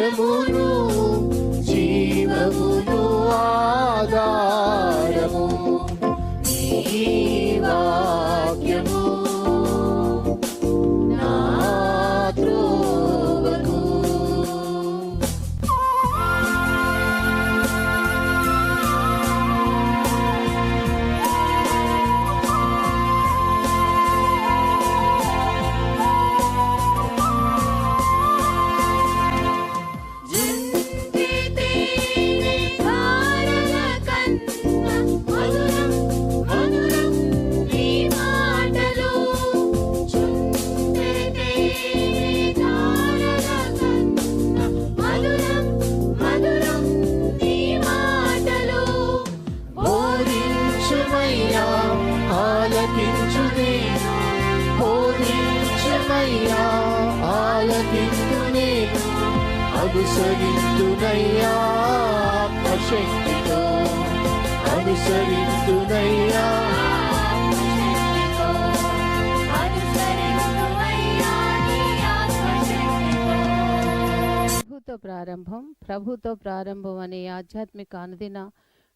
సత్యమును జీవమును ఆధారము. జీవా బోధించుమయ్యా ఆలకించు నేను బోధించుమయ్యా అనుసరించునయ్యా అనుసరించునయ్యా ప్రభుతో ప్రారంభం ప్రభుతో ప్రారంభం అనే ఆధ్యాత్మిక అనుదిన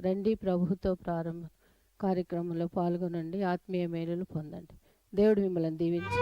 రండి ప్రభుతో ప్రారంభ కార్యక్రమంలో పాల్గొనండి. ఆత్మీయ మేలులు పొందండి. దేవుడు మిమ్మల్ని దీవించి.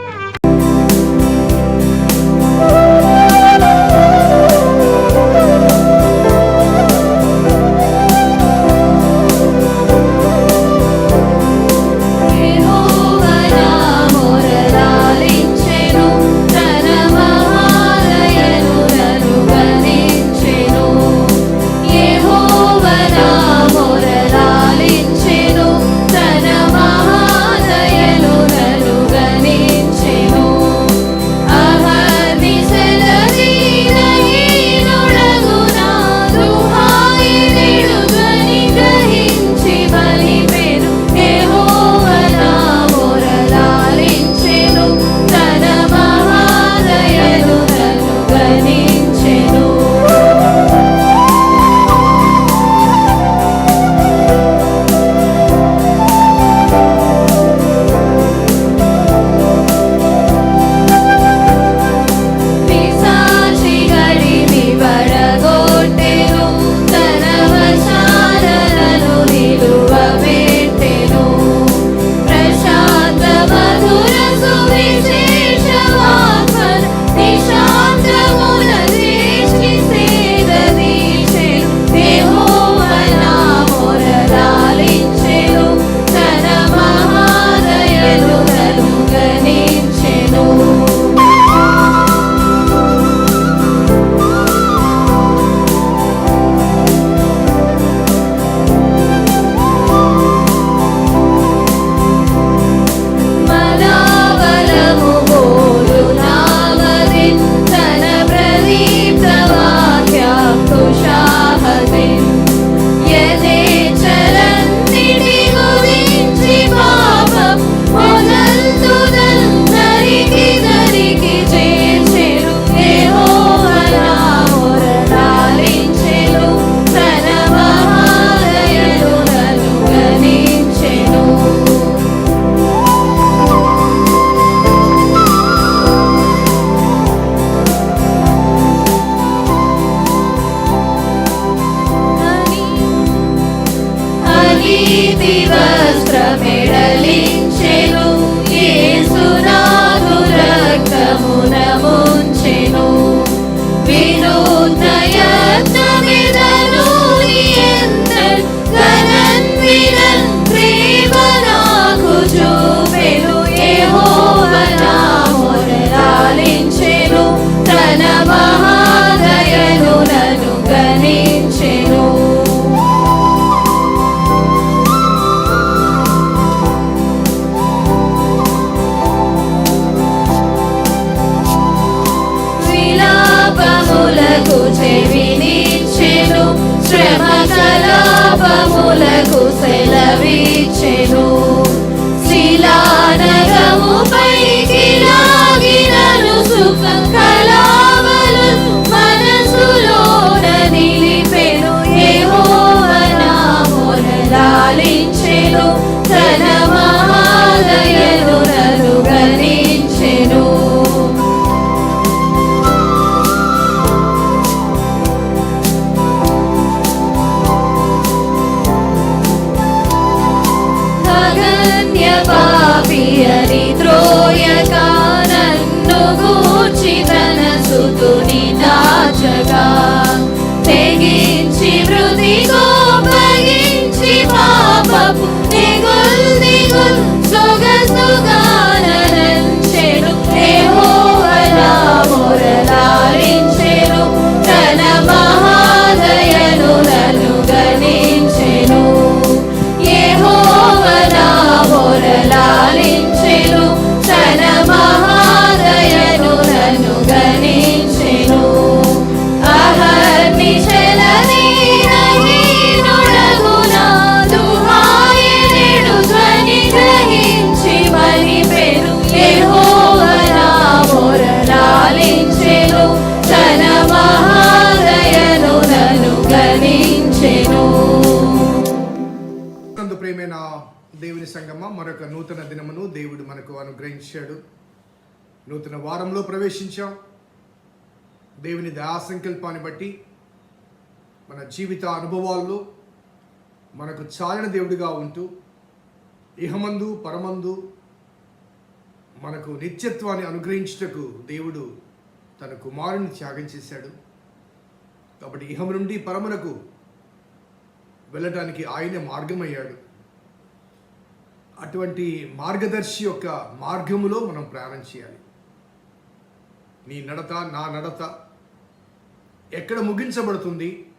ప్రవేశించాం దేవుని దయా సంకల్పాన్ని బట్టి మన జీవిత అనుభవాల్లో మనకు చాలిన దేవుడిగా ఉంటూ ఇహమందు పరమందు మనకు నిత్యత్వాన్ని అనుగ్రహించుటకు దేవుడు తన కుమారుని త్యాగం చేశాడు. కాబట్టి ఇహం నుండి పరమునకు వెళ్ళటానికి ఆయనే మార్గమయ్యాడు. అటువంటి మార్గదర్శి యొక్క మార్గములో మనం ప్రయాణం చేయాలి. నీ నడత నా నడత ఎక్కడ ముగించబడుతుంది?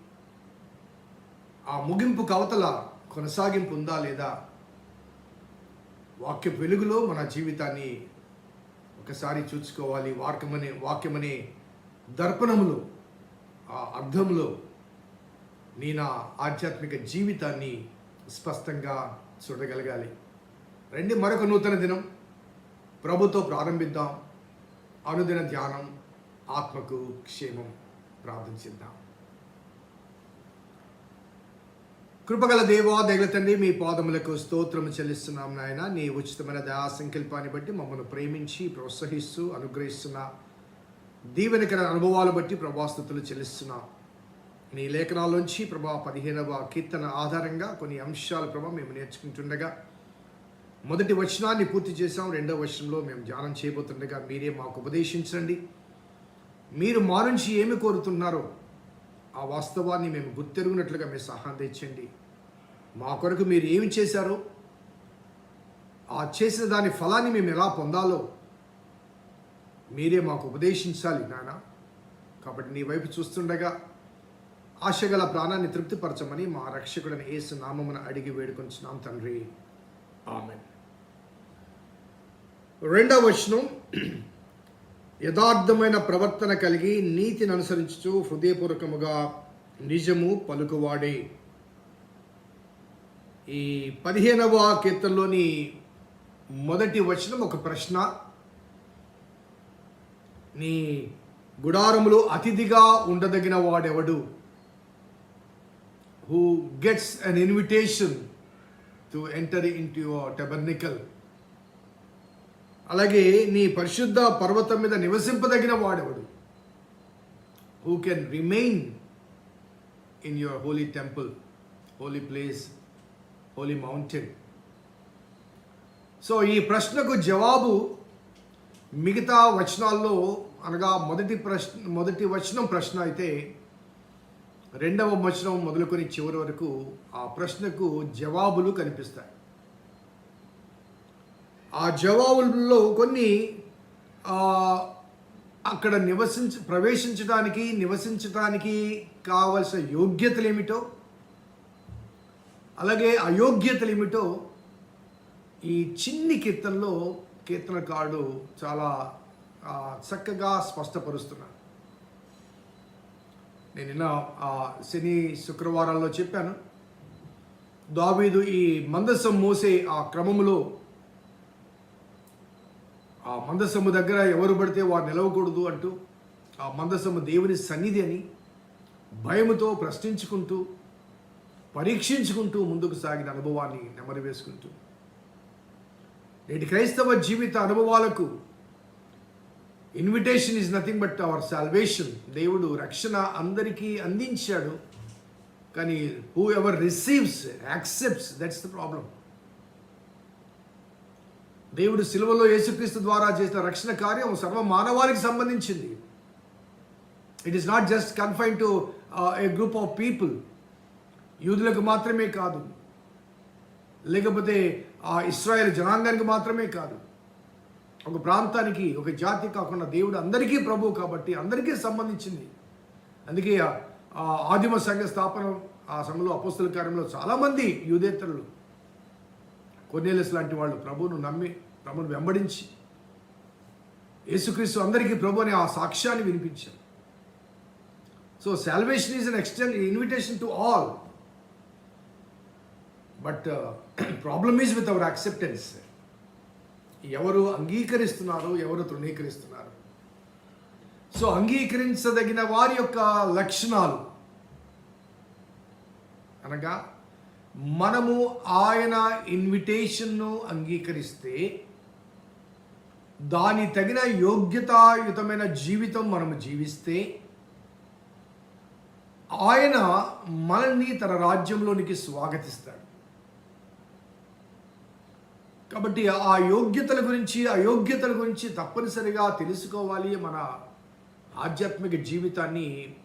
ఆ ముగింపు కవతల కొనసాగింపు ఉందా లేదా? వాక్య వెలుగులో మన జీవితాన్ని ఒకసారి చూసుకోవాలి. వాక్యమనే వాక్యమనే దర్పణములో ఆ అర్థంలో నీ నా ఆధ్యాత్మిక జీవితాన్ని స్పష్టంగా చూడగలగాలి. రండి మరొక నూతన దినం. ప్రభుతో ప్రారంభిద్దాం. అనుదిన ధ్యానం ఆత్మకు క్షేమం ప్రార్థించిద్దాం కృపగల దేవా దగ్గర తండ్రి మీ పాదములకు స్తోత్రము చెల్లిస్తున్నాం నాయన. నీ ఉచితమైన దయా సంకల్పాన్ని బట్టి మమ్మల్ని ప్రేమించి ప్రోత్సహిస్తూ అనుగ్రహిస్తున్న దీవెనకర అనుభవాలు బట్టి ప్రభాస్తుతులు చెల్లిస్తున్నాం. నీ లేఖనాల్లోంచి ప్రభా పదిహేనవ కీర్తన ఆధారంగా కొన్ని అంశాలు ప్రభా మేము నేర్చుకుంటుండగా మొదటి వచనాన్ని పూర్తి చేసాం రెండవ వచనంలో మేము ధ్యానం చేయబోతుండగా మీరే మాకు ఉపదేశించండి. మీరు మా నుంచి ఏమి కోరుతున్నారో ఆ వాస్తవాన్ని మేము గుర్తెరుగునట్లుగా మీరు సహాయం తెచ్చండి. మా కొరకు మీరు ఏమి చేశారో ఆ చేసిన దాని ఫలాన్ని మేము ఎలా పొందాలో మీరే మాకు ఉపదేశించాలి నాన్న కాబట్టి నీ వైపు చూస్తుండగా ఆశగల ప్రాణాన్ని తృప్తిపరచమని మా రక్షకుడని ఏసు నామమున అడిగి వేడుకొంచున్నాం తండ్రి. ఆమెన్. రెండవ వచనం యథార్థమైన ప్రవర్తన కలిగి నీతిని అనుసరించుచు హృదయపూర్వకముగా నిజము పలుకువాడే. ఈ పదిహేనవ కీర్తనలోని మొదటి వచనం ఒక ప్రశ్న. నీ గుడారములో అతిథిగా ఉండదగిన వాడెవడు? Who gets an invitation to enter into your tabernacle అలాగే నీ పరిశుద్ధ పర్వతం మీద నివసింపదగిన వాడెవడు? Who can remain in your holy temple holy place holy mountain so ఈ ప్రశ్నకు జవాబు మిగతా వచనాల్లో అనగా మొదటి ప్రశ్న మొదటి వచనం ప్రశ్న అయితే రెండవ వచనం మొదలుకొని చివరి వరకు ఆ ప్రశ్నకు జవాబులు కనిపిస్తాయి. ఆ జవాబుల్లో కొన్ని అక్కడ నివసించ ప్రవేశించడానికి నివసించడానికి కావలసిన యోగ్యతలు ఏమిటో అలాగే అయోగ్యతలు ఏమిటో ఈ చిన్ని కీర్తనలో కీర్తనకారుడు చాలా చక్కగా స్పష్టపరుస్తున్నాడు నేను నిన్న శని శుక్రవారాల్లో చెప్పాను. దావీదు ఈ మందసం మోసే ఆ క్రమములో ఆ మందసము దగ్గర ఎవరు పడితే వారు నిలవకూడదు అంటూ ఆ మందసము దేవుని సన్నిధి అని భయముతో ప్రశ్నించుకుంటూ పరీక్షించుకుంటూ ముందుకు సాగిన అనుభవాన్ని నెమరు వేసుకుంటూ. నేటి క్రైస్తవ జీవిత అనుభవాలకు invitation is nothing but our salvation దేవుడు రక్షణ అందరికీ అందించాడు. కానీ whoever receives accepts that's the problem దేవుడు సిలువలో యేసుక్రీస్తు ద్వారా చేసిన రక్షణ కార్యం సర్వ మానవాళికి సంబంధించింది it is not just confine to a group of people యూదులకు మాత్రమే కాదు. లేకపోతే ఆ ఇస్రాయేల్ జనాంగానికి మాత్రమే కాదు. ఒక ప్రాంతానికి ఒక జాతి కాకుండా దేవుడు అందరికీ ప్రభు కాబట్టి అందరికీ సంబంధించింది. అందుకే ఆ- ఆదిమ సంఘ స్థాపన ఆ సంఘంలో అపోస్తుల కార్యంలో చాలామంది యూదేతరులు కొన్నేలస్ లాంటి వాళ్ళు ప్రభువును నమ్మి తమను వెంబడించి యేసుక్రీస్తు అందరికీ ప్రభు అనే ఆ సాక్ష్యాన్ని వినిపించారు. So salvation is an extend invitation to all but problem is with our acceptance ఎవరు అంగీకరిస్తున్నారు ఎవరు తృణీకరిస్తున్నారు? సో అంగీకరించదగిన వారి యొక్క లక్షణాలు. అనగా మనము ఆయన ఇన్విటేషన్ను అంగీకరిస్తే దాని తగిన యోగ్యతాయుతమైన జీవితం మనము జీవిస్తే ఆయన మనల్ని తన రాజ్యంలోనికి స్వాగతిస్తాడు. కాబట్టి ఆ యోగ్యతల గురించి అయోగ్యతల గురించి తప్పనిసరిగా తెలుసుకోవాలి మన ఆధ్యాత్మిక జీవితాన్ని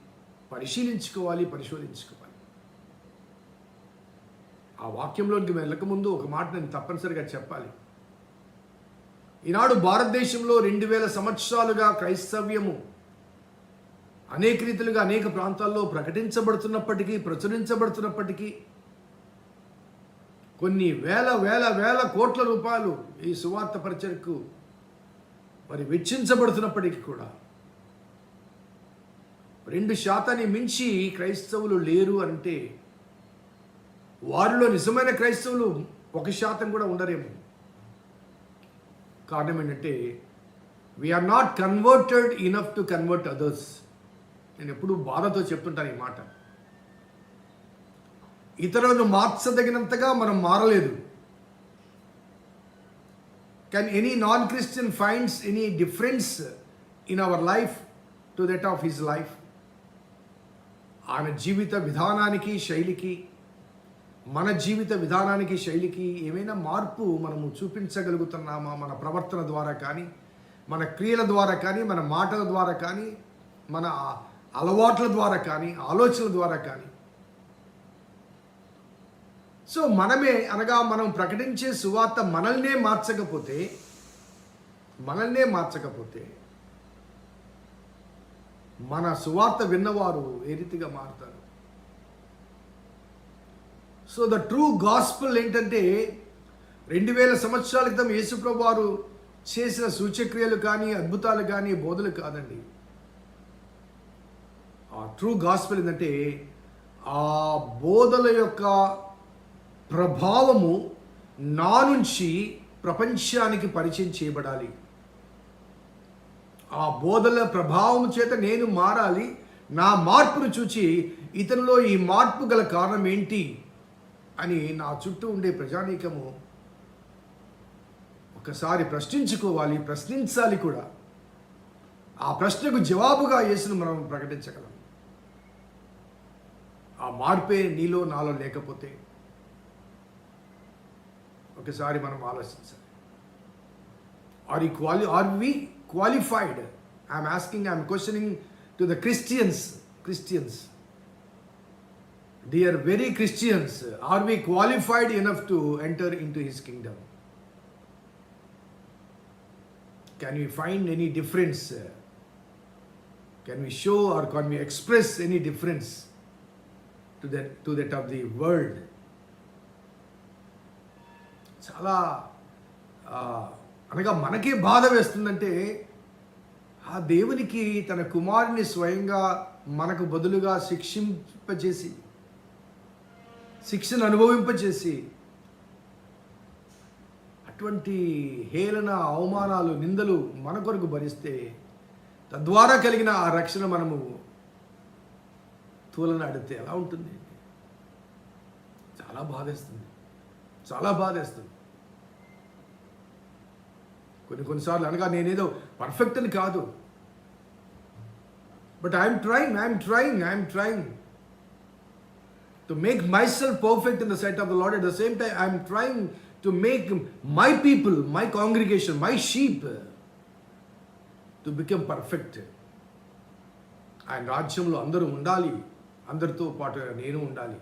పరిశీలించుకోవాలి పరిశోధించుకోవాలి. ఆ వాక్యంలోకి వెళ్ళకముందు ఒక మాట నేను తప్పనిసరిగా చెప్పాలి. ఈనాడు భారతదేశంలో రెండు వేల సంవత్సరాలుగా క్రైస్తవ్యము అనేక రీతిలుగా అనేక ప్రాంతాల్లో ప్రకటించబడుతున్నప్పటికీ ప్రచురించబడుతున్నప్పటికీ కొన్ని వేల వేల వేల కోట్ల రూపాయలు ఈ సువార్త పరిచయకు మరి వెచ్చించబడుతున్నప్పటికీ కూడా రెండు శాతాన్ని మించి క్రైస్తవులు లేరు అంటే వారిలో నిజమైన క్రైస్తవులు ఒక శాతం కూడా ఉండరేమో. కారణం ఏంటంటే we are not converted enough to convert others నేను ఎప్పుడూ బాధతో చెప్తుంటాను ఈ మాట. ఇతరులను మార్చదగినంతగా మనం మారలేదు. Can any non Christian finds any difference in our life to that of his life ఆయన జీవిత విధానానికి శైలికి మన జీవిత విధానానికి శైలికి ఏమైనా మార్పు మనము చూపించగలుగుతున్నామా? మన ప్రవర్తన ద్వారా కానీ మన క్రియల ద్వారా కానీ మన మాటల ద్వారా కానీ మన అలవాట్ల ద్వారా కానీ ఆలోచనల ద్వారా కానీ. సో మనమే అనగా మనం ప్రకటించే సువార్త మనల్నే మార్చకపోతే మనల్నే మార్చకపోతే మన సువార్త విన్నవారు ఏ రీతిగా మారుతారు? సో ద ట్రూ గాస్పుల్ ఏంటంటే రెండు వేల సంవత్సరాల క్రితం యేసుప్రభు వారు చేసిన సూచక్రియలు కానీ అద్భుతాలు కానీ బోధలు కాదండి. ఆ ట్రూ గాస్పుల్ ఏంటంటే ఆ బోధల యొక్క ప్రభావము నా నుంచి ప్రపంచానికి పరిచయం చేయబడాలి. ఆ బోధల ప్రభావం చేత నేను మారాలి. నా మార్పును చూచి ఇతనిలో ఈ మార్పు గల కారణం ఏంటి? అని నా చుట్టూ ఉండే ప్రజానీకము ఒకసారి ప్రశ్నించుకోవాలి ప్రశ్నించాలి కూడా. ఆ ప్రశ్నకు జవాబుగా యేసును మనం ప్రకటించగలం. ఆ మార్పే నీలో నాలో లేకపోతే ఒకసారి మనం ఆలోచించాలి. Are we quali are we qualified I'm asking I'm questioning to the Christians Christians dear very Christians are we qualified enough to enter into his kingdom can we find any difference? Can we show or can we express any difference to that to that of the world? చాలా అనగా మనకే బాధ వేస్తుందంటే ఆ దేవునికి తన కుమారుని స్వయంగా మనకు బదులుగా శిక్షింపజేసి శిక్షను అనుభవింపచేసి అటువంటి హేళన అవమానాలు నిందలు మన కొరకు భరిస్తే తద్వారా కలిగిన ఆ రక్షణ మనము తూలనాడితే ఎలా ఉంటుంది? చాలా బాధేస్తుంది. చాలా బాధేస్తుంది. కొన్ని కొన్నిసార్లు అనగా నేనేదో పర్ఫెక్ట్ అని కాదు but I'm trying I'm trying I'm trying to make myself perfect in the sight of the Lord at the same time I'm trying to make my people my congregation my sheep to become perfect ఆయన రాజ్యంలో అందరూ ఉండాలి. అందరితో పాటు నేను ఉండాలి.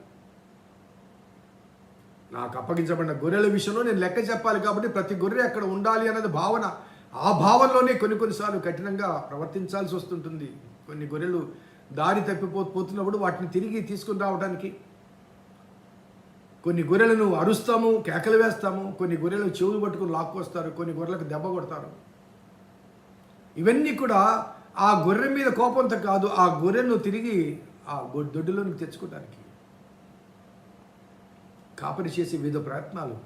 నాకు అప్పగించబడిన గొర్రెల విషయంలో నేను లెక్క చెప్పాలి కాబట్టి ప్రతి గొర్రె అక్కడ ఉండాలి అన్నది భావన. ఆ భావనలోనే కొన్ని కొన్నిసార్లు కఠినంగా ప్రవర్తించాల్సి వస్తుంటుంది. కొన్ని గొర్రెలు దారి తప్పిపో పోతున్నప్పుడు వాటిని తిరిగి తీసుకుని రావడానికి కొన్ని గొర్రెలను అరుస్తాము కేకలు వేస్తాము కొన్ని గొర్రెలు చెవులు పట్టుకుని లాక్కొస్తారు కొన్ని గొర్రెలకు దెబ్బ కొడతారు. ఇవన్నీ కూడా ఆ గొర్రె మీద కోపంతో కాదు ఆ గొర్రెను తిరిగి ఆ గొ- తెచ్చుకోవడానికి. కాపరి చేసే వివిధ ప్రయత్నాలు.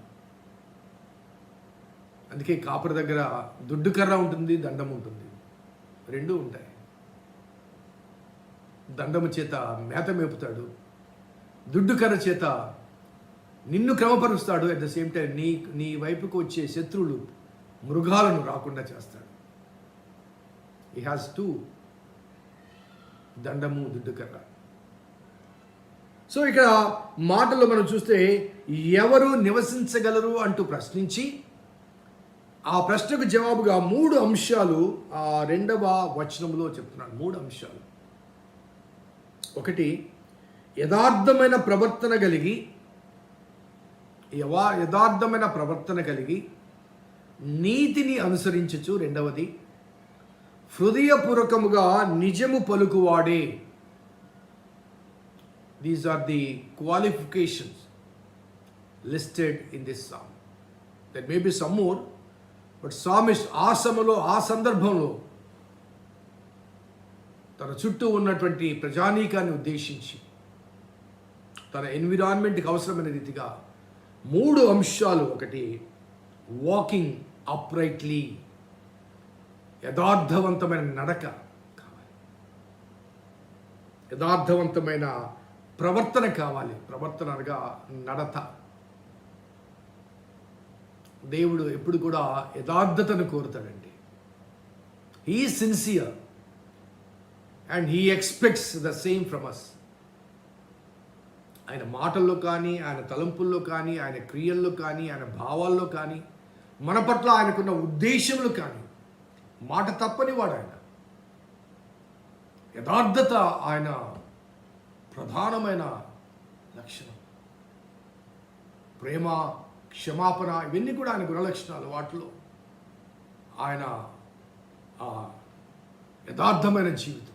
అందుకే కాపరి దగ్గర దుడ్డు కర్ర ఉంటుంది దండం ఉంటుంది. రెండు ఉంటాయి. దండము చేత మేత మేపుతాడు. దుడ్డు కర్ర చేత నిన్ను క్రమపరుస్తాడు. అట్ ద సేమ్ టైం నీ నీ వైపుకు వచ్చే శత్రువులు మృగాలను రాకుండా చేస్తాడు. ఈ హ్యాస్ టూ దండము దుడ్డుకర్ర. సో ఇక్కడ మాటల్లో మనం చూస్తే ఎవరు నివసించగలరు అంటూ ప్రశ్నించి ఆ ప్రశ్నకు జవాబుగా మూడు అంశాలు ఆ రెండవ వచనంలో చెప్తున్నాడు. మూడు అంశాలు. ఒకటి యథార్థమైన ప్రవర్తన కలిగి యవా యథార్థమైన ప్రవర్తన కలిగి నీతిని అనుసరించచ్చు రెండవది హృదయపూర్వకముగా నిజము పలుకువాడే. These are the qualifications listed in this Psalm that may be some more but is ఆ సమలో ఆ సందర్భంలో తన చుట్టూ ఉన్నటువంటి ప్రజానీకాన్ని ఉద్దేశించి తన ఎన్విరాన్మెంట్కి అవసరమైన రీతిగా మూడు అంశాలు ఒకటి వాకింగ్ అప్రైట్లీ యథార్థవంతమైన నడక కావాలి. యథార్థవంతమైన ప్రవర్తన కావాలి. ప్రవర్తన అనగా నడత. దేవుడు ఎప్పుడు కూడా యథార్థతను కోరుతాడండి. He sincere and he expects the same from us ఆయన మాటల్లో కానీ ఆయన తలంపుల్లో కానీ ఆయన క్రియల్లో కానీ ఆయన భావాల్లో కానీ మన పట్ల ఆయనకున్న ఉద్దేశంలో కానీ మాట తప్పని వాడు ఆయన. యథార్థత ఆయన ప్రధానమైన లక్షణం. ప్రేమ క్షమాపణ ఇవన్నీ కూడా ఆయన గుణలక్షణాలు వాటిలో. ఆయన ఆ యథార్థమైన జీవితం.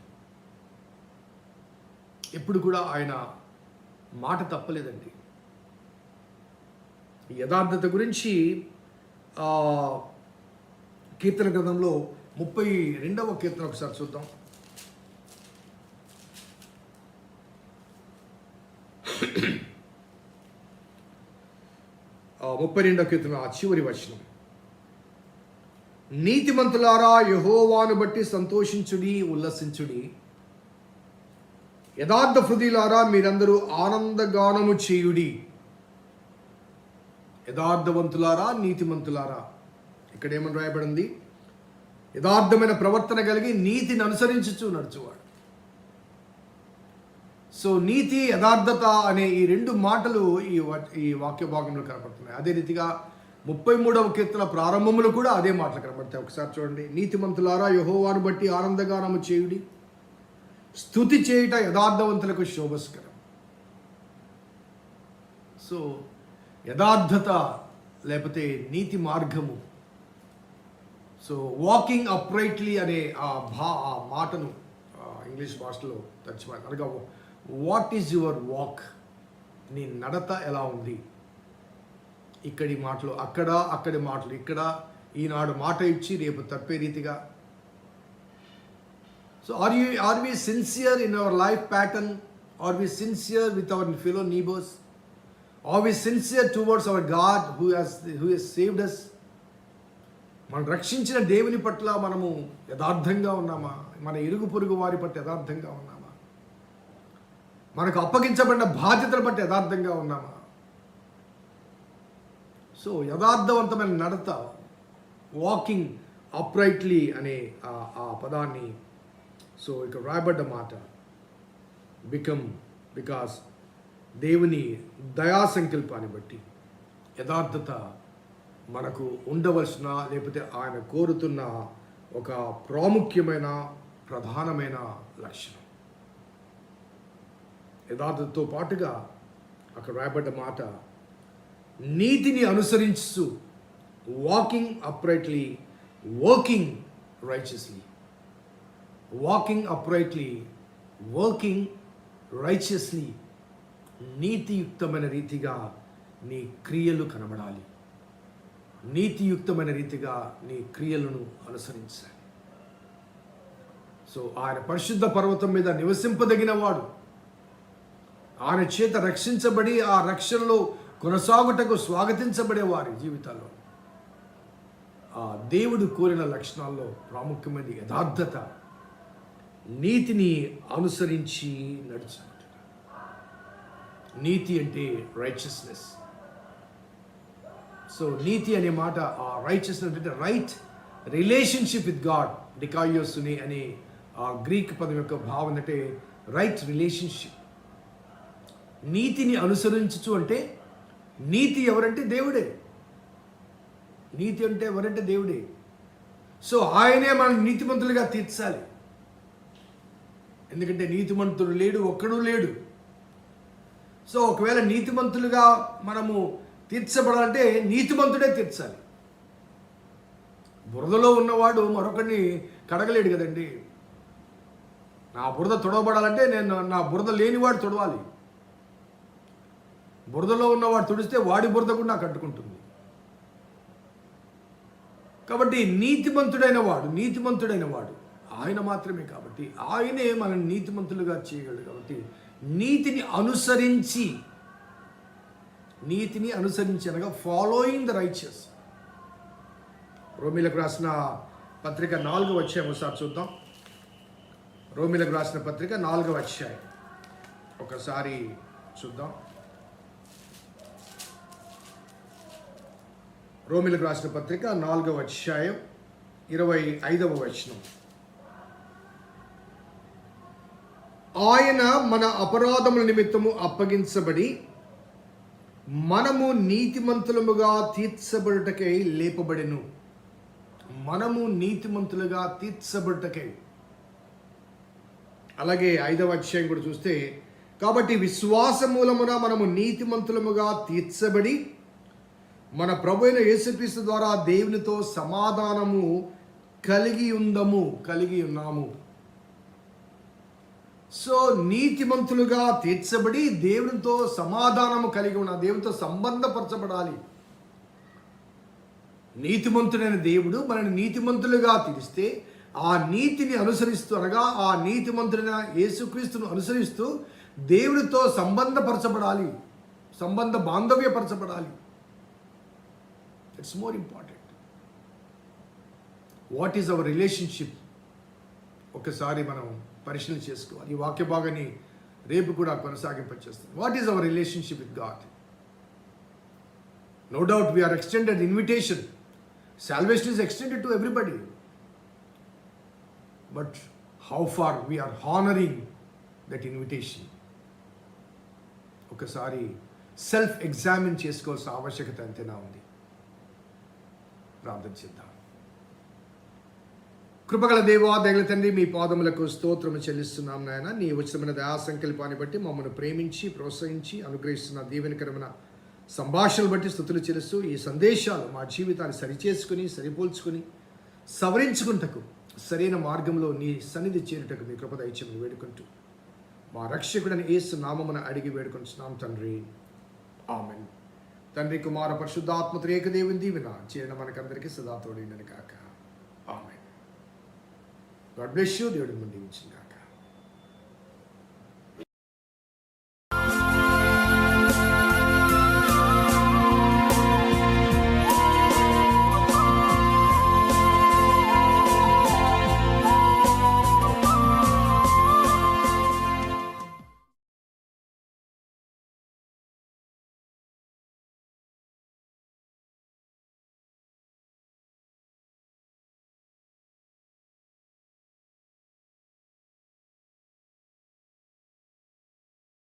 ఎప్పుడు కూడా ఆయన మాట తప్పలేదండి. యథార్థత గురించి ఆ, కీర్తన గ్రంథంలో ముప్పై రెండవ కీర్తన ఒకసారి చూద్దాం. ఆ, ముప్పై రెండవ కీర్తన ఆ చివరి వచనం. నీతిమంతులారా యహోవాను బట్టి సంతోషించుడి ఉల్లసించుడి. యథార్థ హృదయులారా మీరందరూ ఆనందగానము చేయుడి. యథార్థవంతులారా నీతిమంతులారా. ఇక్కడ ఏమని రాయబడింది? యథార్థమైన ప్రవర్తన కలిగి నీతిని అనుసరించుచు నడుచువాడు. సో నీతి యథార్థత అనే ఈ రెండు మాటలు ఈ ఈ వాక్య భాగంలో కనపడుతున్నాయి. అదే రీతిగా ముప్పై మూడవ కీర్తన ప్రారంభములు కూడా అదే మాటలు కనబడతాయి ఒకసారి చూడండి. నీతిమంతులారా యహోవాను బట్టి ఆనందగానము చేయుడి. స్థుతి చేయుట యథార్థవంతులకు శోభస్కరం. సో యథార్థత లేకపోతే నీతి మార్గము. సో వాకింగ్ అప్రైట్లీ అనే ఆ భా ఆ మాటను ఇంగ్లీష్ భాషలో తర్జుమా అనగా వాట్ ఈజ్ యువర్ వాక్ నీ నడత ఎలా ఉంది? ఇక్కడి మాటలు అక్కడ అక్కడి మాటలు ఇక్కడ ఈనాడు మాట ఇచ్చి రేపు తప్పే రీతిగా So are you are we sincere in our life pattern? Are we sincere with our fellow neighbors? Are we sincere towards our God who has who has saved us? మనం రక్షించిన దేవుని పట్ల మనము యథార్థంగా ఉన్నామా మన ఇరుగు పొరుగు వారి పట్ల యథార్థంగా ఉన్నామా మనకు అప్పగించబడిన బాధ్యతల పట్ల యథార్థంగా ఉన్నామా సో యథార్థవంతమైన నడత వాకింగ్ అప్రైట్లీ అనే ఆ- ఆ పదాన్ని సో ఇక రాయబడ్డ మాట బికమ్ బికాస్ దేవుని దయా సంకల్పాన్ని బట్టి యథార్థత మనకు ఉండవలసిన లేకపోతే ఆయన కోరుతున్న ఒక ప్రాముఖ్యమైన ప్రధానమైన లక్షణం. యథార్థతతో పాటుగా అక్కడ రాయబడ్డ మాట నీతిని అనుసరించు walking uprightly working righteously walking uprightly working righteously నీతియుక్తమైన రీతిగా నీ క్రియలు కనబడాలి. నీతియుక్తమైన రీతిగా నీ క్రియలను అనుసరించాలి. సో ఆయన పరిశుద్ధ పర్వతం మీద నివసింపదగిన వాడు. ఆయన చేత రక్షించబడి ఆ రక్షణలో కొనసాగుటకు స్వాగతించబడే వారి జీవితాల్లో. ఆ దేవుడు కోరిన లక్షణాల్లో ప్రాముఖ్యమైనది యథార్థత. నీతిని అనుసరించి నడుచుకుంటున్నారు నీతి అంటే రైచియస్నెస్ సో నీతి అనే మాట ఆ రైచియస్నెస్ అంటే రైట్ రిలేషన్షిప్ విత్ గాడ్ డికాయోసుని అనే ఆ గ్రీక్ పదం యొక్క భావం అంటే రైట్ రిలేషన్షిప్ నీతిని అనుసరించచ్చు అంటే నీతి ఎవరంటే దేవుడే. నీతి అంటే ఎవరంటే దేవుడే. సో ఆయనే మనం నీతిమంతులుగా తీర్చాలి. ఎందుకంటే నీతిమంతుడు లేడు ఒక్కడూ లేడు. సో ఒకవేళ నీతిమంతులుగా మనము తీర్చబడాలంటే నీతిమంతుడే తీర్చాలి. బురదలో ఉన్నవాడు మరొకరిని కడగలేడు కదండి. నా బురద తొడవబడాలంటే నేను నా బురద లేనివాడు తొడవాలి. బురదలో ఉన్నవాడు తుడిస్తే వాడి బురద కూడా నాకు అడ్డుకుంటుంది. కాబట్టి నీతిమంతుడైన వాడు నీతిమంతుడైన వాడు ఆయన మాత్రమే కాబట్టి ఆయనే మనం నీతిమంతులుగా చేయగలడు కాబట్టి నీతిని అనుసరించి నీతిని అనుసరించి అనగా ఫాలోయింగ్ ద రైచియస్ రోమిలకు రాసిన పత్రిక నాలుగవ అధ్యాయం ఒకసారి చూద్దాం. రోమిలకు రాసిన పత్రిక నాలుగవ అధ్యాయం ఒకసారి చూద్దాం. రోమిలకు రాసిన పత్రిక నాలుగవ అధ్యాయం ఇరవై ఐదవ వచనం. ఆయన మన అపరాధముల నిమిత్తము అప్పగించబడి మనము నీతిమంతులముగా తీర్చబడుటకై లేపబడెను. మనము నీతిమంతులుగా తీర్చబడుటకై. అలాగే ఐదవ అధ్యాయం కూడా చూస్తే కాబట్టి విశ్వాస మూలమున మనము నీతిమంతులముగా తీర్చబడి మన ప్రభు అయిన యేసుక్రీస్తు ద్వారా దేవునితో సమాధానము కలిగి ఉందము కలిగి ఉన్నాము. సో నీతిమంతులుగా తీర్చబడి దేవునితో సమాధానము కలిగి ఉన్న దేవునితో సంబంధపరచబడాలి. నీతిమంతుడైన దేవుడు మనని నీతిమంతులుగా తీరిస్తే ఆ నీతిని అనుసరిస్తూ అనగా ఆ నీతిమంతుడైన యేసుక్రీస్తును అనుసరిస్తూ దేవుడితో సంబంధపరచబడాలి. సంబంధ బాంధవ్యపరచబడాలి. It's more important what is our relationship ఒకసారి మనం పరిశీలన చేసుకోవాలి. ఈ వాక్య భాగాన్ని రేపు కూడా కొనసాగింపచేస్తుంది what is our relationship with God no doubt we are extended invitation salvation is extended to everybody but how far we are honoring that invitation ఒకసారి సెల్ఫ్ ఎగ్జామిన్ చేసుకోవాల్సిన ఆవశ్యకత ఎంతైనా ఉంది. ప్రార్థన చేద్దాం. కృపగల దేవా దగల తండ్రి మీ పాదములకు స్తోత్రము చెల్లిస్తున్నాం నాయన. నీ ఉచితమైన దయా సంకల్పాన్ని బట్టి మమ్మల్ని ప్రేమించి ప్రోత్సహించి అనుగ్రహిస్తున్న దీవెనకరమైన సంభాషణలు బట్టి స్థుతులు చెల్లిస్తూ ఈ సందేశాలు మా జీవితాన్ని సరిచేసుకుని సరిపోల్చుకుని సవరించుకుంటకు సరైన మార్గంలో నీ సన్నిధి చేరుటకు మీ కృప దయచమని వేడుకుంటూ మా రక్షకుడని ఏసు నామమున అడిగి వేడుకుంటున్నాం తండ్రి. ఆమెన్. తండ్రి కుమార పరిశుద్ధాత్మ త్రేక దేవుని దీవెన చేరిన మనకందరికీ సదాతోడి కాక గాడ్ బ్లెస్ యూ దేవుడు ముందు